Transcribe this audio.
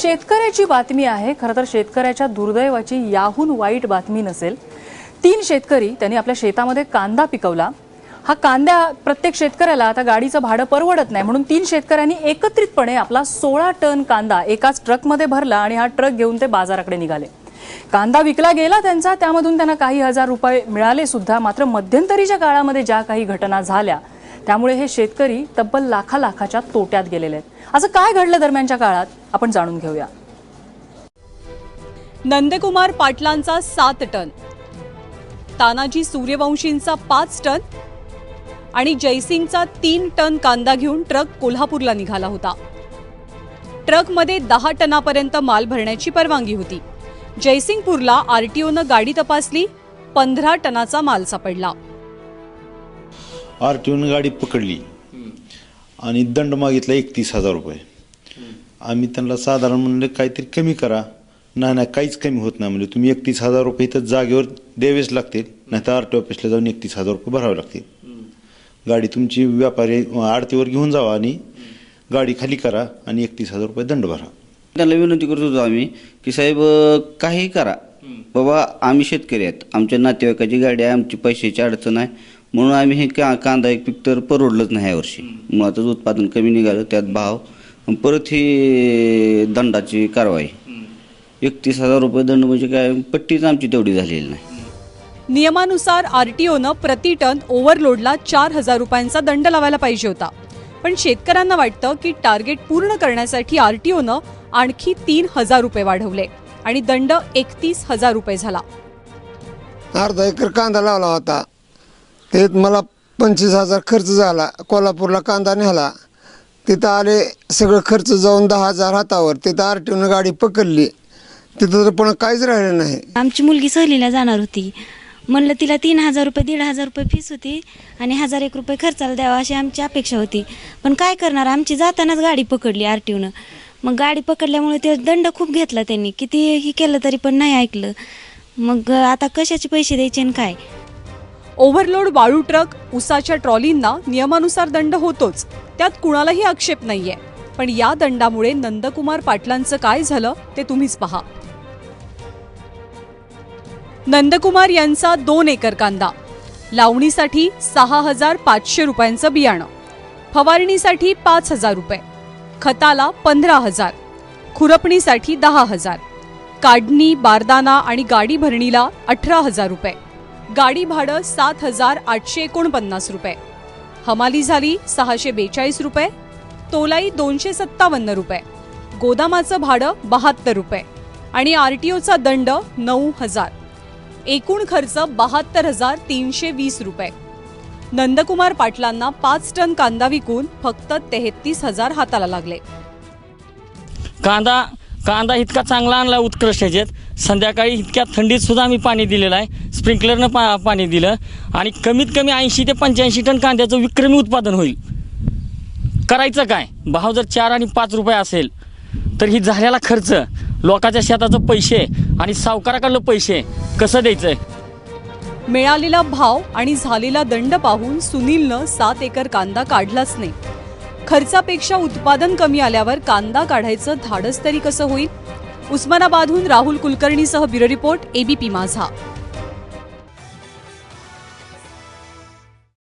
शेतकऱ्याची बातमी आहे. खरं तर शेतकऱ्याच्या दुर्दैवाची याहून वाईट बातमी नसेल. तीन शेतकरी त्यांनी आपल्या शेतामध्ये कांदा पिकवला. हा कांदा प्रत्येक शेतकऱ्याला आता गाडीचं भाडं परवडत नाही. म्हणून तीन शेतकऱ्यांनी एकत्रितपणे आपला सोळा टन कांदा एकाच ट्रकमध्ये भरला आणि हा ट्रक घेऊन ते बाजाराकडे निघाले. कांदा विकला गेला त्यांचा. त्यामधून त्यांना काही हजार रुपये मिळाले सुद्धा. मात्र मध्यंतरीच्या काळामध्ये ज्या काही घटना झाल्या त्यामुळे हे शेतकरी तब्बल लाखा लाखाच्या तोट्यात गेलेले आहेत. असं काय घडलं दरम्यानच्या काळात? आपण जाणून घेऊया. नंदकुमार पाटलांचा सात टन तानाजी सूर्यवंशींचा पाच टन आणि जयसिंगचा तीन टन कांदा घेऊन ट्रक कोल्हापूरला निघाला होता. ट्रकमध्ये दहा टनापर्यंत माल भरण्याची परवानगी होती. जयसिंगपूरला आरटीओनं गाडी तपासली पंधरा टनाचा माल सापडला. आर टी ओनं गाडी पकडली. आणि दंड मागितला एकतीस हजार रुपये. आम्ही त्यांना साधारण म्हणलं काहीतरी कमी करा. नाही नाही काहीच कमी होत नाही. म्हणजे तुम्ही एकतीस हजार रुपये इथं जागेवर द्यावेच लागतील नाही तर आर टी ऑफिसला जाऊन एकतीस हजार रुपये भरावे लागतील. गाडी तुमची व्यापारी आडतीवर घेऊन जावा आणि गाडी खाली करा आणि एकतीस हजार रुपये दंड भरा. त्यांना विनंती करत होतो आम्ही की साहेब काही करा. बाबा आम्ही शेतकरी आहेत. आमच्या नातेवाईकाची गाडी आहे आमची पैशाची अडचण आहे. म्हणून आम्ही हे का कांदा एक पीक तर परवडलंच नाही यावर्षी मुळातच उत्पादन कमी निघालं त्यात भाव. परत ही दंडाची कारवाई. एकतीस हजार रुपये दंड म्हणजे काय? पट्टीच आमची तेवढी झालेली नाही. नियमानुसार आरटीओनं प्रति टन ओव्हरलोडला चार हजार रुपयांचा दंड लावायला पाहिजे होता. पण शेतकऱ्यांना वाटतं की टार्गेट पूर्ण करण्यासाठी आरटीओनं आणखी तीन हजार रुपये वाढवले आणि दंड एकतीस हजार रुपये झाला. अर्धा एकर कांदा लावला होता. ते मला पंचवीस हजार खर्च झाला. कोल्हापूरला कांदा नेला. तिथं आले सगळं खर्च जाऊन दहा हजार हातावर. तिथं आर टी गाडी पकडली. तिथं तर पण काहीच राहिलं नाही. आमची मुलगी सहलीला जाणार होती. म्हणलं तिला तीन हजार रुपये दीड हजार रुपये फीस होती आणि हजार एक रुपये खर्चाला द्यावा अशी आमची अपेक्षा होती. पण काय करणार? आमची जातानाच गाडी पकडली आर टी मग गाडी पकडल्यामुळे ते दंड खूप घेतला त्यांनी. किती हे केलं तरी पण नाही ऐकलं. मग आता कशाचे पैसे द्यायचे आणि काय? ओव्हरलोड वाळू ट्रक उसाच्या ट्रॉलींना नियमानुसार दंड होतोच. त्यात कुणालाही आक्षेप नाहीये. पण या दंडामुळे नंदकुमार पाटलांचं काय झालं ते तुम्हीच पहा. नंदकुमार यांचा दोन एकर कांदा. लावणीसाठी सहा हजार पाचशे रुपयांचं बियाणं. फवारणीसाठी पाच हजार रुपये. खताला पंधरा हजार. खुरपणीसाठी दहा हजार. काढणी बारदाना आणि गाडी भरणीला अठरा हजार रुपये. गाडी भाडं सात हजार आठशे एकोणपन्नास रुपये. हमाली झाली सहाशे बेचाळीस रुपये तोलाई दोनशे सत्तावन्न रुपये गोदामाचं भाडं बहात्तर रुपये आणि आर टी ओचा दंड नऊ हजार. एकूण खर्च बहात्तर हजार तीनशे वीस रुपये. नंदकुमार पाटलांना पाच टन कांदा विकून फक्त तेहतीस हजार हाताला लागले. कांदा कांदा इतका चांगला आणला उत्कृष्ट ह्याच्यात संध्याकाळी इतक्या थंडीत सुद्धा आम्ही पाणी दिलेलं आहे. स्प्रिंकलरनं पा पाणी दिलं. आणि कमीत कमी ऐंशी ते पंच्याऐंशी टन कांद्याचं विक्रमी उत्पादन होईल. करायचं काय? भाव जर चार आणि पाच रुपये असेल तर ही झालेला खर्च. लोकांच्या शेताचं पैसे आणि सावकाराकडलं पैसे कसं द्यायचं मिळालेला भाव आणि झालेला दंड पाहून सुनीलनं सात एकर कांदा काढलाच नाही. खर्चापेक्षा उत्पादन कमी आल्यावर कांदा काढायचं धाडस तरी कसं होईल? उस्मानाबादहून राहुल कुलकर्णीसह ब्युरो रिपोर्ट एबीपी माझा.